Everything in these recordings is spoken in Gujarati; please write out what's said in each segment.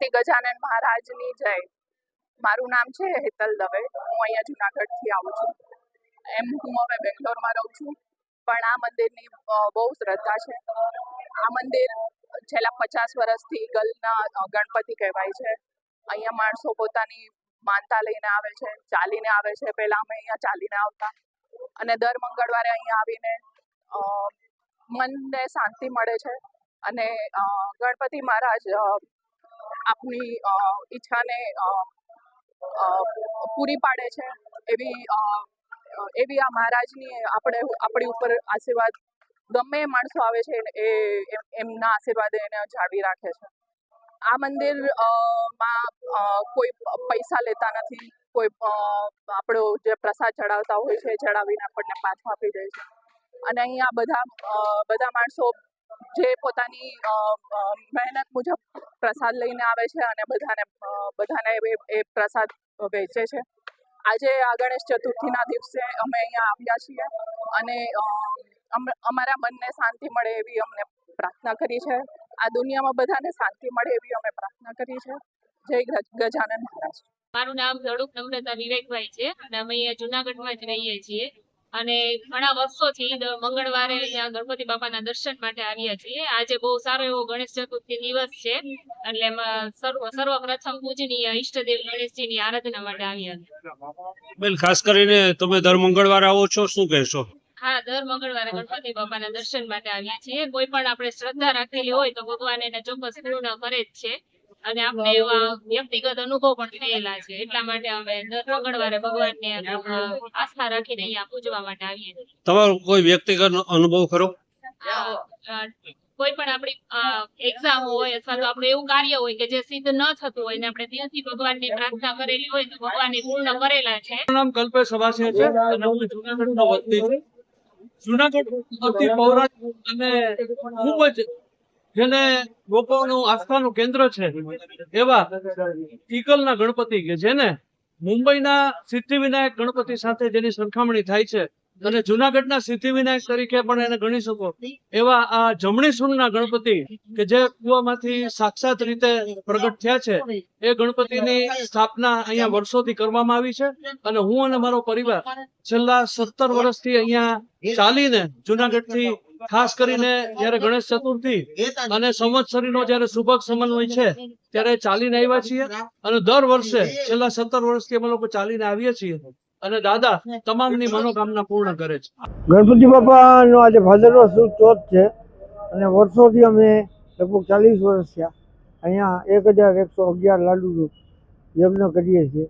ગણપતિ ગજાનન મહારાજની જય. મારું નામ છે હેતલ દવે. હું અહીંયા જુનાગઢથી આવું છું. એમ હું હવે બેંગ્લોરમાં રહું છું. પણ આ મંદિરની બહુ શ્રદ્ધા છે. આ મંદિર છેલ્લા પચાસ વર્ષથી ગલના ગણપતિ કહેવાય છે. અહીંયા માણસો પોતાની માનતા લઈને આવે છે, ચાલીને આવે છે. પહેલાં અમે અહીંયા ચાલીને આવતા. અને દર મંગળવારે અહીંયા આવીને મનને શાંતિ મળે છે. અને ગણપતિ મહારાજ અ, આપની ઈચ્છાને પૂરી પાડે છે એવી એવી આ મહારાજની આપણે આપણી ઉપર આશીર્વાદ ગમે માણસો આવે છે એ એમ- એમના આશીર્વાદ એને જાળવી રાખે છે. આ મંદિરમાં કોઈ પૈસા લેતા નથી કોઈ આપણો જે પ્રસાદ ચડાવતા હોય છે ચડાવીને આપણને પાછો આપી દે છે. અને અહીંયા બધા બધા માણસો જે પોતાની મહેનત મુજબ પ્રસાદ લઈને આવે છે અને બધાને બધાને એ પ્રસાદ વેચે છે. આજે આ ગણેશ ચતુર્થીના દિવસે અમે અહીંયા આવ્યા છીએ અને અમારા મનને શાંતિ મળે એવી અમને પ્રાર્થના કરી છે. આ દુનિયામાં બધાને શાંતિ મળે એવી અમે પ્રાર્થના કરી છે. જય ગજ- ગજાનન મહારાજ. મારું નામ ધડુક નમ્રતા વિવેકભાઈ છે અને અમે અહીંયા જુનાગઢમાં જ રહીએ છીએ. અને ઘણા વર્ષોથી મંગળવારે અહીંયા ગણપતિ બાપાના દર્શન માટે આવ્યા છીએ. આજે બહુ સારો એવો ગણેશ ચતુર્થી દિવસ છે. એટલે એમાં સર્વપ્રથમ પૂજનીય ઈષ્ટદેવ ગણેશજીની આરાધના માટે આવ્યા છે બેન ખાસ કરીને તમે દર મંગળવારે આવો છો શું કહેશો? હા દર મંગળવારે ગણપતિ બાપાના દર્શન માટે આવ્યા છીએ. કોઈ પણ આપણે શ્રદ્ધા રાખેલી હોય તો ભગવાન એને ચોક્કસ પૂર્ણ કરે જ છે. અને આપણે એવા વ્યક્તિગત અનુભવ પણ થયેલા છે. એટલા માટે અમે દર મંગળવારે ભગવાનને આસ્થા રાખીને અહીંયા પૂજવા માટે આવીએ છીએ. તમારો કોઈ વ્યક્તિગત અનુભવ ખરો? કોઈ પણ આપણી એક્ઝામ હોય અથવા તો આપણું એવું કાર્ય હોય કે જે સિદ્ધ ન થતું હોય ને આપણે ત્યાંથી ભગવાનની પ્રાર્થના કરેલી હોય તો ભગવાન એ પૂર્ણ કરેલા છે. નામ કલ્પેશ સભાસિયા છે અને હું જુનાગઢનો વતની છું. જુનાગઢ અતિ પૌરાણિક અને ખૂબ જ જેને લોકોનું આસ્થાનું કેન્દ્ર છે, એવા ઈગલના ગણપતિ કે જેને મુંબઈના સિદ્ધિવિનાયક ગણપતિ સાથે જેની સરખામણી થાય છે અને જુનાગઢના સિદ્ધિવિનાયક તરીકે પણ એને ગણી શકો, એવા આ જમણી સૂરના ગણપતિ કે જે કુવામાંથી સાક્ષાત રીતે પ્રગટ થયા છે, એ ગણપતિની સ્થાપના અહીંયા વર્ષોથી કરવામાં આવી છે અને હું અને મારો પરિવાર છેલ્લા સત્તર વર્ષથી અહીંયા ચાલીને જુનાગઢથી ખાસ કરીને જયારે ગણેશ ચતુર્થી અને સંવત્સરીનો જયારે સુભગ સમન હોય છે, ત્યારે ચાલીને આવ્યા છીએ. અને દર વર્ષે છેલ્લા સત્તર વર્ષથી અમે લોકો ચાલીને આવીએ છીએ. અને દાદા તમામની મનોકામના પૂર્ણ કરે છે. ગણપતિ બાપાનો આજે ભાદરવા ચોથ છે. અને વર્ષોથી અમે લગભગ ચાલીસ વર્ષ થયા. અહીંયા એક હજાર એકસો અગિયાર લાડુનું યજ્ઞ કરીએ છીએ.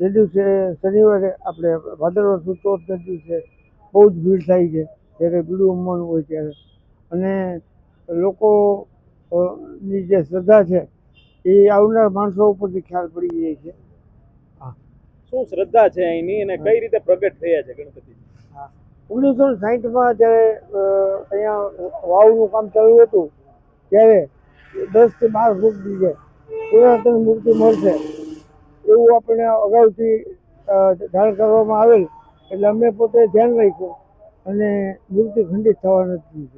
તે દિવસે શનિવારે આપણે ભાદરવા સુદ ચોથના દિવસે બહુ જ ભીડ થાય છે. જ્યારે બીડું ઉમવાનું હોય ત્યારે. અને લોકો ની જે શ્રદ્ધા છે એ આવનાર માણસો ઉપરથી ખ્યાલ પડી જાય છે. શું શ્રદ્ધા છે અહીંની અને કઈ રીતે પ્રગટ થયા છે ગણપતિ ઓગણીસો સાહીઠમાં જ્યારે અહીંયા વાવનું કામ ચાલુ હતું ત્યારે દસથી બાર ફૂટ બીજે પુરાતન મૂર્તિ મળશે. એવું આપણે અગાઉથી ધારણ કરવામાં આવેલ. એટલે અમે પોતે ધ્યાન રાખ્યું. અને મૂર્તિ ખંડિત થવા નથી દીધી.